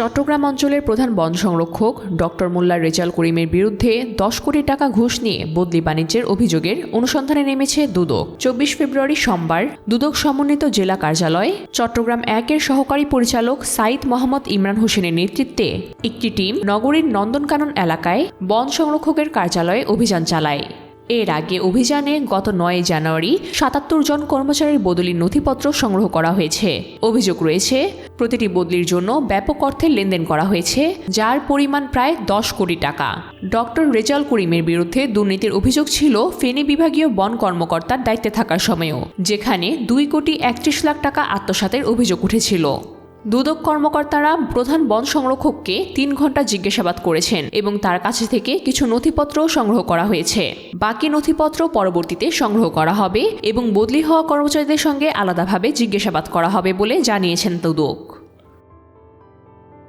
চট্টগ্রাম অঞ্চলের প্রধান বন সংরক্ষক ডক্টর মোল্লা রেজাল করিমের বিরুদ্ধে দশ কোটি টাকা ঘুষ নিয়ে বদলি বাণিজ্যের অভিযোগের অনুসন্ধানে নেমেছে দুদক। চব্বিশ ফেব্রুয়ারি সোমবার দুদক সমন্বিত জেলা কার্যালয় চট্টগ্রাম একের সহকারী পরিচালক সাইদ মোহাম্মদ ইমরান হোসেনের নেতৃত্বে একটি টিম নগরীর নন্দনকানন এলাকায় বন সংরক্ষকের কার্যালয়ে অভিযান চালায়। এর আগে অভিযানে গত নয় জানুয়ারি সাতাত্তর জন কর্মচারীর বদলির নথিপত্র সংগ্রহ করা হয়েছে। অভিযোগ রয়েছে, প্রতিটি বদলির জন্য ব্যাপক অর্থের লেনদেন করা হয়েছে, যার পরিমাণ প্রায় দশ কোটি টাকা। ডক্টর রেজাল করিমের বিরুদ্ধে দুর্নীতির অভিযোগ ছিল ফেনী বিভাগীয় বন কর্মকর্তার দায়িত্বে থাকার সময়েও, যেখানে দুই কোটি একত্রিশ লাখ টাকা আত্মসাতের অভিযোগ উঠেছিল। দুদক কর্মকর্তারা প্রধান বন সংরক্ষককে তিন ঘণ্টা জিজ্ঞাসাবাদ করেছেন এবং তার কাছে থেকে কিছু নথিপত্র সংগ্রহ করা হয়েছে। বাকি নথিপত্র পরবর্তীতে সংগ্রহ করা হবে এবং বদলি হওয়া কর্মচারীদের সঙ্গে আলাদাভাবে জিজ্ঞাসাবাদ করা হবে বলে জানিয়েছেন দুদক।